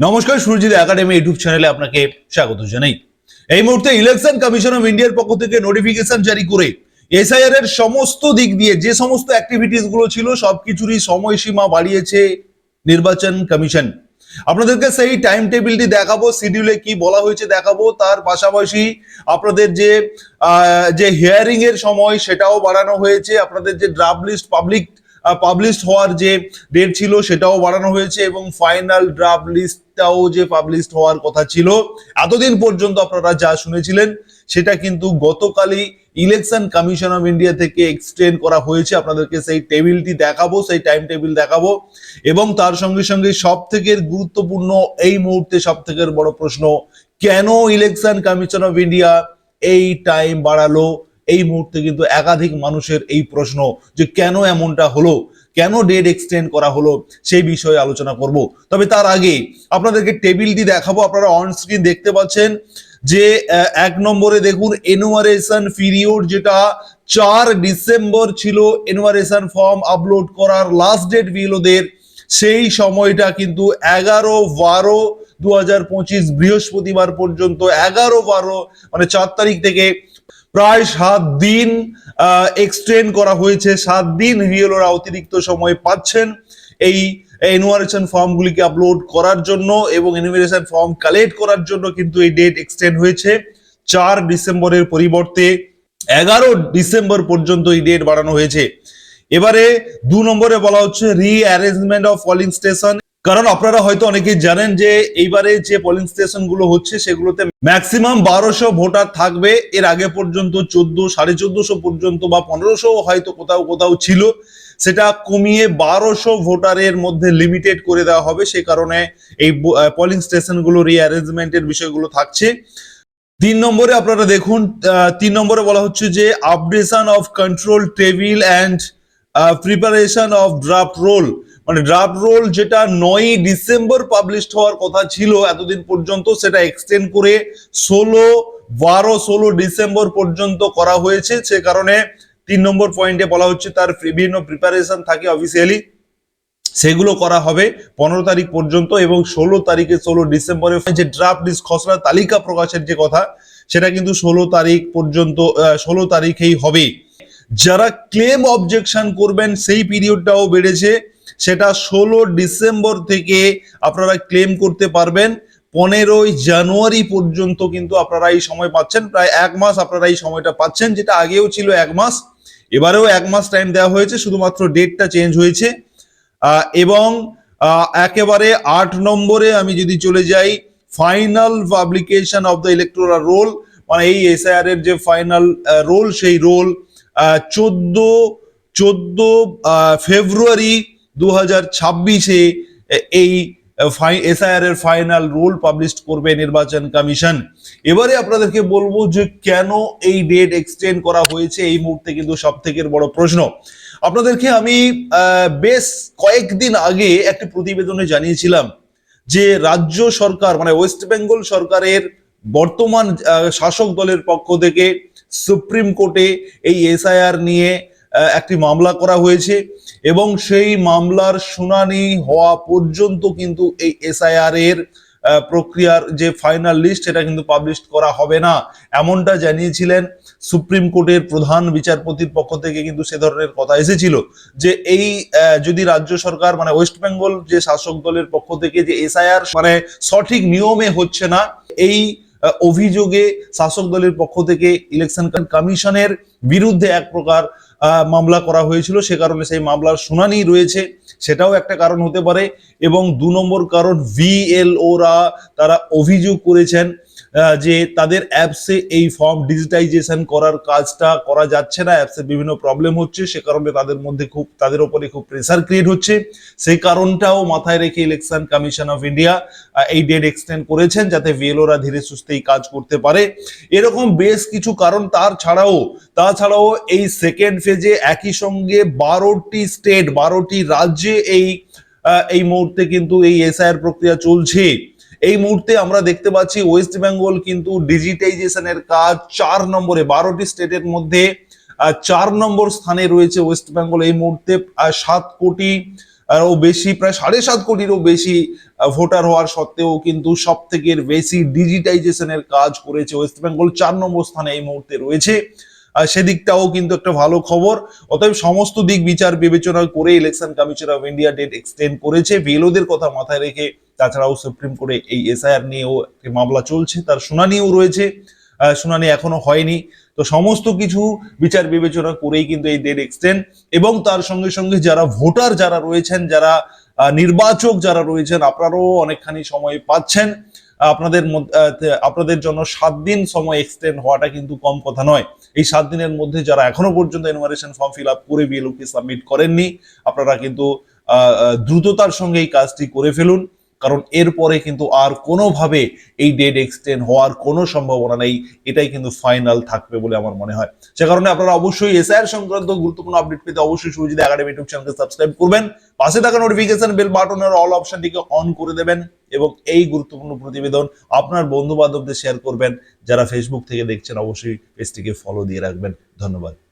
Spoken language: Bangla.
নমস্কার, সুরজিৎ একাডেমি ইউটিউব চ্যানেলে আপনাকে স্বাগত জানাই। এই মুহূর্তে ইলেকশন কমিশন অফ ইন্ডিয়ার পক্ষ থেকে নোটিফিকেশন জারি করে এসআইআর এর সমস্ত দিক দিয়ে যে সমস্ত অ্যাক্টিভিটিসগুলো ছিল সবকিছুরই সময়সীমা বাড়িয়েছে নির্বাচন কমিশন। আপনাদেরকে সেই টাইম টেবিলটি দেখাবো শিডিউলে কি বলা হয়েছে দেখাবো, তার পাশাপাশি আপনাদের যে যে হিয়ারিং এর সময় সেটাও বাড়ানো হয়েছে, আপনাদের যে ড্রাফট লিস্ট পাবলিক পাবলিশ হওয়ার যে ডেট ছিল সেটাও বাড়ানো হয়েছে এবং ফাইনাল ড্রাফট লিস্টটাও যে পাবলিশ হওয়ার কথা ছিল, এতদিন পর্যন্ত আপনারা যা শুনেছিলেন, সেটা কিন্তু গতকালই ইলেকশন কমিশন অফ ইন্ডিয়া থেকে এক্সটেন্ড করা হয়েছে। আপনাদেরকে সেই টেবিলটি দেখাবো, সেই টাইম টেবিল দেখাবো এবং তার সঙ্গে সঙ্গে সব থেকে গুরুত্বপূর্ণ এই মুহূর্তে সব থেকে বড় প্রশ্ন, কেন ইলেকশন কমিশন অফ ইন্ডিয়া এই টাইম বাড়ালো? এই মুহূর্তে কিন্তু একাধিক মানুষের এই প্রশ্ন যে কেন এমনটা হলো? কেন ডেট এক্সটেন্ড করা হলো? সেই বিষয়ে আলোচনা করব। তবে তার আগে আপনাদেরকে টেবিলটি দেখাবো। আপনারা অন স্ক্রিন দেখতে পাচ্ছেন যে এক নম্বরে দেখুন এনুমারেশন পিরিয়ড যেটা চার ডিসেম্বর ছিল। এনুমারেশন ফর্ম আপলোড করার লাস্ট ডেট বিলোদের সেই সময়টা কিন্তু এগারো বারো দু বৃহস্পতিবার পর্যন্ত, এগারো বারো মানে চার তারিখ থেকে প্রায় সাত দিন এক্সটেন্ড করা হয়েছে। সাত দিন ভিএলওরা অতিরিক্ত সময় পাচ্ছেন এই এনুয়ারেশন ফর্মগুলিকে আপলোড করার জন্য এবং এনুয়ারেশন ফর্ম কালেক্ট করার জন্য কিন্তু এই ডেট এক্সটেন্ড হয়েছে। চার ডিসেম্বরের পরিবর্তে এগারো ডিসেম্বর পর্যন্ত এই ডেট বাড়ানো হয়েছে। এবারে দু নম্বরে বলা হচ্ছে রি অ্যারেঞ্জমেন্ট অফ পলিং স্টেশন কারণ আপনারা হয়তো অনেকেই জানেন যে এইবারে যে পোলিং স্টেশনগুলো হচ্ছে, সেগুলোতে ম্যাক্সিমাম বারোশো ভোটার থাকবে। এর আগে পর্যন্ত চোদ্দ, সাড়ে চোদ্দশো পর্যন্ত বা পনেরোশো হয়তো কোথাও কোথাও ছিল। সেটা কমিয়ে বারোশো ভোটারের মধ্যে লিমিটেড করে দেওয়া হবে। সে কারণে এই পোলিং স্টেশনগুলো রিঅ্যারেঞ্জমেন্টের বিষয়গুলো থাকছে। তিন নম্বরে আপনারা দেখুন তিন নম্বরে বলা হচ্ছে যে updation of control table and preparation of draft roll মানে ড্রাফট রোল যেটা নয় ডিসেম্বর পাবলিশ হওয়ার কথা ছিল এতদিন পর্যন্ত, সেটা এক্সটেন্ড করে ষোলো, বারো, ষোলো ডিসেম্বর পর্যন্ত করা হয়েছে। সে কারণে তিন নম্বর পয়েন্টে বলা হচ্ছে তার বিভিন্ন প্রিপারেশন থাকে অফিসিয়ালি সেগুলো করা হবে পনেরো তারিখ পর্যন্ত এবং ষোলো তারিখে ষোলো ডিসেম্বরে যে ড্রাফট খসড়া তালিকা প্রকাশের যে কথা, সেটা কিন্তু ষোলো তারিখ পর্যন্ত ষোলো তারিখেই হবে যারা ক্লেম অবজেকশন করবেন, সেই পিরিয়ডটাও বেড়েছে। সেটা ষোলো ডিসেম্বর থেকে আপনারা ক্লেম করতে পারবেন। পনেরোই জানুয়ারি পর্যন্ত কিন্তু আপনারা এই সময় পাচ্ছেন। প্রায় এক মাস আপনারা এই সময়টা পাচ্ছেন, যেটা আগেও ছিল এক মাস। এবারেও এক মাস টাইম দেওয়া হয়েছে, শুধুমাত্র ডেটটা চেঞ্জ হয়েছে। এবং একেবারে আট নম্বরে আমি যদি চলে যাই final publication of the electoral roll মানে এই এসআইআর এর যে ফাইনাল রোল সেই রোল চোদ্দ চোদ্দ ফেব্রুয়ারি দু হাজার ছাব্বিশে এই এসআইআর এর ফাইনাল রোল পাবলিশ করবে নির্বাচন কমিশন। এবারে আপনাদেরকে বলব যে কেন এই ডেট এক্সটেন্ড করা হয়েছে, এই মুহূর্তে কিন্তু সব থেকে বড় প্রশ্ন। আপনাদেরকে আমি বেশ কয়েকদিন আগে একটি প্রতিবেদনে জানিয়েছিলাম যে রাজ্য সরকার মানে ওয়েস্ট বেঙ্গল সরকারের বর্তমান শাসক দলের পক্ষ থেকে সুপ্রিম কোর্টে এই এসআইআর নিয়ে একটি মামলা করা হয়েছে এবং সেই মামলার শুনানি হওয়া পর্যন্ত কিন্তু এই এসআইআর এর প্রক্রিয়ার যে ফাইনাল লিস্ট সেটা কিন্তু পাবলিশ করা হবে না। এমনটা জানিয়েছিলেন সুপ্রিম কোর্টের প্রধান বিচারপতির পক্ষ থেকে কিন্তু সে ধরনের কথা এসেছিল যে এই যদি রাজ্য সরকার মানে ওয়েস্ট বেঙ্গল যে শাসক দলের পক্ষ থেকে যে এসআইআর মানে সঠিক নিয়মে হচ্ছে না, এই অভিযোগে শাসক দলের পক্ষ থেকে ইলেকশন কমিশনের বিরুদ্ধে এক প্রকার মামলা করা হয়েছিল, সে কারণে সেই মামলার শুনানি রয়েছে। সেটাও একটা কারণ হতে পারে এবং দু নম্বর কারণ ভিএলওরা তারা অভিযোগ করেছেন যে তাদের অ্যাপসে এই ফর্ম ডিজিটাইজেশন করার কাজটা করা যাচ্ছে না অ্যাপসে বিভিন্ন প্রবলেম হচ্ছে, সে কারণে তাদের মধ্যে খুব, তাদের উপরে খুব প্রেসার ক্রিয়েট হচ্ছে। সেই কারণটাও মাথায় রেখে ইলেকশন কমিশন অফ ইন্ডিয়া এই ডেট এক্সটেন্ড করেছেন যাতে ভিএলওরা ধীরে সুস্থে এই কাজ করতে পারে। এরকম বেশ কিছু কারণ তার ছাড়াও, তাছাড়াও এই সেকেন্ড ফেজে একই সঙ্গে বারোটি স্টেট বারোটি রাজ্যে এই এই মুহূর্তে কিন্তু এই এসআইআর প্রক্রিয়া চলছে। এই মুহূর্তে আমরা দেখতে পাচ্ছি ওয়েস্ট বেঙ্গল কিন্তু ডিজিটাইজেশনের কাজ চার নম্বরে, বারোটি স্টেটের মধ্যে চার নম্বর স্থানে রয়েছে ওয়েস্ট বেঙ্গল এই মুহূর্তে সাত কোটি, আরও বেশি, প্রায় সাড়ে সাত কোটিরও বেশি ভোটার হওয়ার সত্ত্বেও কিন্তু সব থেকে বেশি ডিজিটাইজেশনের কাজ করেছে ওয়েস্ট বেঙ্গল চার নম্বর স্থানে এই মুহূর্তে রয়েছে। সেদিকটাও কিন্তু একটা ভালো খবর। অতএব সমস্ত দিক বিচার বিবেচনা করে election commission of India date extend করেছে। বিএলওদের কথা মাথায় রেখে তাছাড়াও সুপ্রিম কোর্টে এই এসআইআর নিয়েও একটি মামলা চলছে। তার শুনানিও রয়েছে। শুনানি এখনও হয়নি। তো সমস্ত কিছু বিচার বিবেচনা করেই কিন্তু এই ডেট এক্সটেন্ড এবং তার সঙ্গে সঙ্গে যারা ভোটার যারা রয়েছেন, যারা নির্বাচক যারা রয়েছেন, আপনারাও অনেকখানি সময় পাচ্ছেন। আপনাদের আপনাদের জন্য সাত দিন সময় এক্সটেন্ড হওয়াটা কিন্তু কম কথা নয়। এই সাত দিনের মধ্যে যারা এখনও পর্যন্ত এনভারেশন ফর্ম ফিল আপ করে বিএলওকে সাবমিট করেননি, আপনারা কিন্তু দ্রুততার সঙ্গে এই কাজটি করে ফেলুন। কারণ এরপরে কিন্তু আর কোনোভাবে এই ডেট এক্সটেন্ড হওয়ার কোনো সম্ভাবনা নেই। এটাই কিন্তু ফাইনাল থাকবে বলে আমার মনে হয়। সে কারণে আপনারা অবশ্যই এসআইআর সংক্রান্ত গুরুত্বপূর্ণ আপডেট পেতে অবশ্যই সুজিত একাডেমি ইউটিউব চ্যানেলকে সাবস্ক্রাইব করবেন। পাশে থাকা নোটিফিকেশন বেল বাটনের অল অপশনটিকে অন করে দেবেন। এবং এই গুরুত্বপূর্ণ প্রতিবেদন আপনার বন্ধু বান্ধবদের শেয়ার করবেন। যারা ফেসবুক থেকে দেখছেন, অবশ্যই পেজটিকে ফলো দিয়ে রাখবেন। ধন্যবাদ।